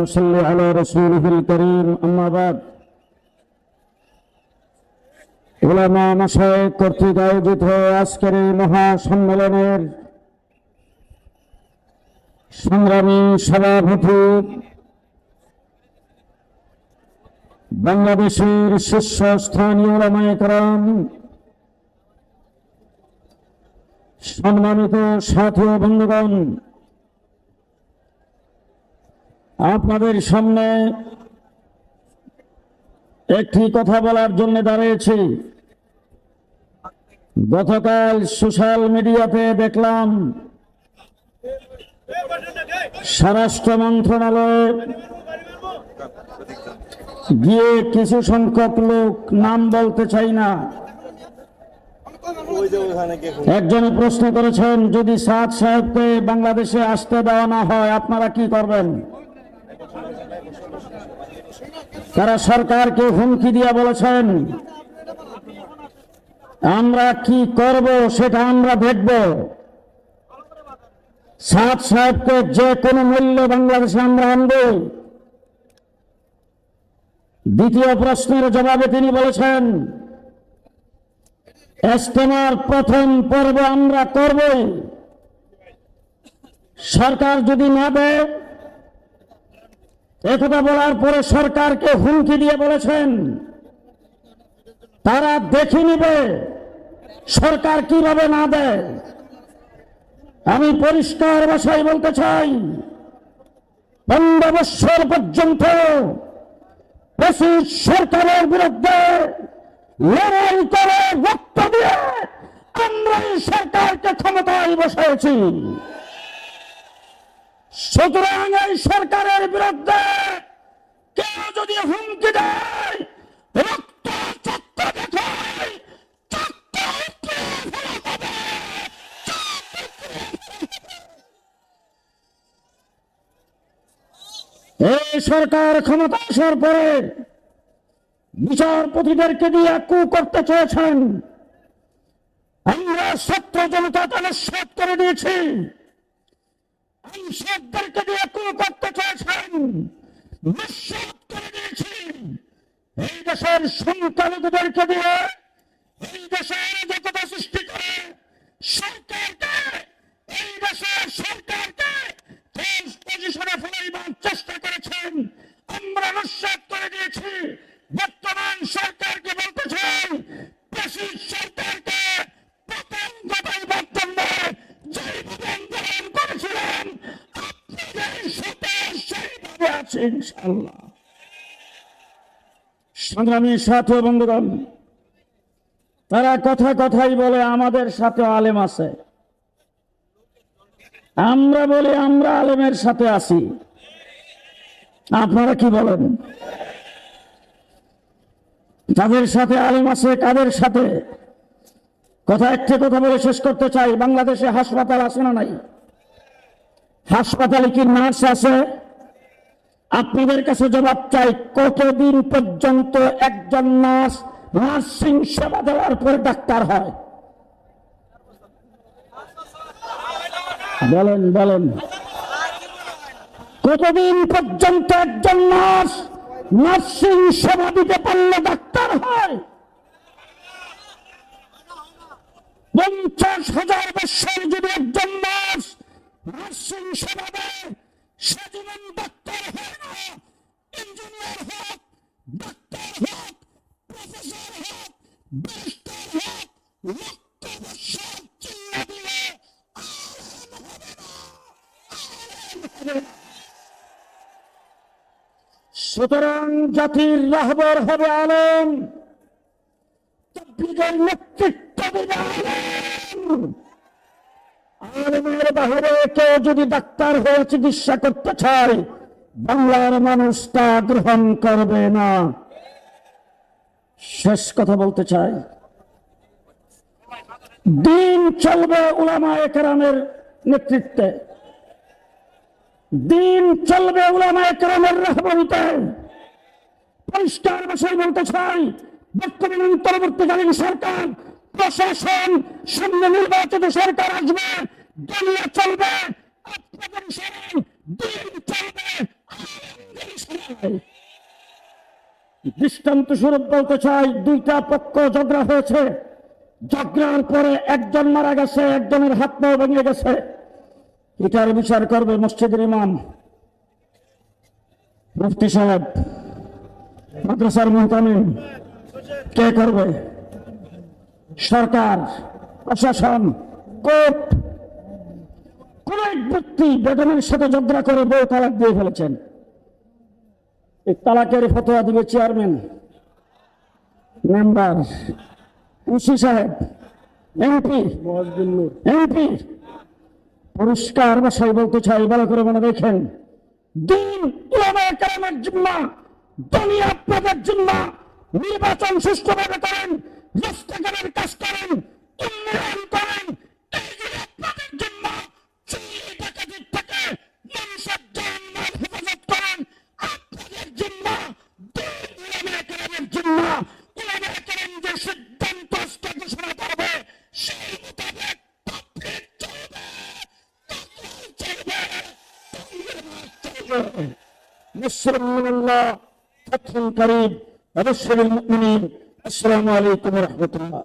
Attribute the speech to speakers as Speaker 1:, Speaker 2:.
Speaker 1: ونصلي على رسوله الكريم أما بعد ওলামা মশাই কর্তৃক আয়োজিত আজকের এই মহা সম্মেলনের সংগ্রামী সভাপতি বাংলাদেশের শীর্ষস্থানীয় ওলামায়ে کرام সম্মানিত সাথী ও বন্ধুগণ আপনাদের সামনে একটি কথা বলার জন্য দাঁড়িয়েছি। গতকাল সোশ্যাল মিডিয়াতে দেখলাম, স্বরাষ্ট্র মন্ত্রণালয়ে গিয়ে কিছু সংখ্যক লোক নাম বলতে চাই না। একজন প্রশ্ন করেছেন, যদি সাদ সাহেবকে বাংলাদেশে আসতে দেওয়া না হয়, আপনারা কি করবেন? তারা সরকারকে হুমকি দিয়ে বলেছেন, আমরা কি করব সেটা আমরা দেখব। সাদ সাহেবকে যে কোনো মূল্য বাংলাদেশে আমরা আনব। দ্বিতীয় প্রশ্নের জবাবে তিনি বলেছেন, ইস্তেমার প্রথম পর্ব আমরা করব সরকার যদি না দেয় একথা বলার পরে সরকারকে হুমকি দিয়ে বলেছেন, তারা দেখে নিবে সরকার কীভাবে না দেয়। আমি পরিষ্কার ভাষায় বলতে চাই, পনেরো বৎসর পর্যন্ত সরকারের বিরুদ্ধে লড়াই করে রক্ত দিয়ে আমরা সরকারকে ক্ষমতায় বসেছি সুতরাং এই সরকারের বিরুদ্ধে কেউ যদি হুমকি দেয়, রক্ত। এই সরকার ক্ষমতা আসার পরে বিচারপতিদেরকে দিয়ে কু করতে চেয়েছেন আমরা ছাত্র জনতা তাদের করে দিয়েছি আইনসবদেরকে দিয়ে কু করতে চেয়েছেন এই দেশের সংখ্যালঘুদেরকে দিয়ে, এই দেশের অরাজকতা সৃষ্টি করে সরকারকে, এই দেশের সরকারকে ফেস পজিশনে চেষ্টা করেছেন। আমরা নস্বাত করে দিয়েছি। বর্তমান সরকারকে আছে ইনশাল্লাহ সংগ্রামী সাথী বন্ধুগণ, তারা কথা কথাই বলে আমাদের সাথে আলেম আছে। আমরা বলি আমরা আলেমের সাথে আছি। আপনারা কি বলেন? তাদের সাথে আলেম আছে কাদের সাথে? কথা একটি কথা বলে শেষ করতে চাই, বাংলাদেশে হাসপাতাল আছে না নাই? হাসপাতালে কি নার্স আছে? আপনাদের কাছে জবাব চাই, কতদিন পর্যন্ত একজন নার্স নার্সিং সেবা দেওয়ার পর ডাক্তার হয়? বলেন বলেন। কতদিন পর্যন্ত একজন নার্স নার্সিং সেবা দিতে পারলে ডাক্তার হয়? পঞ্চাশ হাজার বছর যদি একজন নার্স নার্সিং সেবা দেয় সে জীবন ডাক্তার হয় না ইঞ্জিনিয়ার হোক ডাক্তার হোক প্রফেসর হোক ব্যারিস্টার হোক লক্ষ বছর চিল্লা দিলে আলেম হবে না আলেম হবে না সুতরাং জাতির রাহবর হবে আলেম। নেতৃত্ব আলেমের বাহিরে কেউ যদি ডাক্তার হয়ে চিকিৎসা করতে চায়, বাংলার মানুষ তা গ্রহণ করবে না। শেষ কথা বলতে চাই। দিন চলবে উলামা একরামের নেতৃত্বে। দিন চলবে পরিষ্কার ভাষায় বলতে চাই, বর্তমান অন্তর্বর্তীকালীন সরকার, প্রশাসন, সামনে নির্বাচিত সরকার আসবে দিন চলবে দৃষ্টান্ত স্বরূপ বলতে চাই, দুইটা পক্ষ ঝগড়া হয়েছে। ঝগড়ার পরে একজন মারা গেছে, একজনের হাত পা ভেঙে গেছে। এটার বিচার করবে মসজিদের ইমাম মুফতি সাহেব। মাদ্রাসার মহতামিম কে করবে? সরকার প্রশাসন কোর্ট। কোন এক ব্যক্তি বেতনের সাথে ঝগড়া করে বউ তালাক দিয়ে ফেলেছেন। এই তালাকের ফতোয়া দিবে চেয়ারম্যান মেম্বার মুন্সি সাহেব এমপি এমপি। পরিষ্কার ভাষায় বলতে চাই, ভালো করে মনে দেখেন দিন উলামায়ে কেরামের জন্য, দুনিয়া আপনাদের জন্য নির্বাচন সুষ্ঠুভাবে করেন রাস্তাঘাটের কাজ করেন উন্নয়ন করেন نصر من الله فتح قريب وبشر المؤمنين. السلام عليكم ورحمة الله.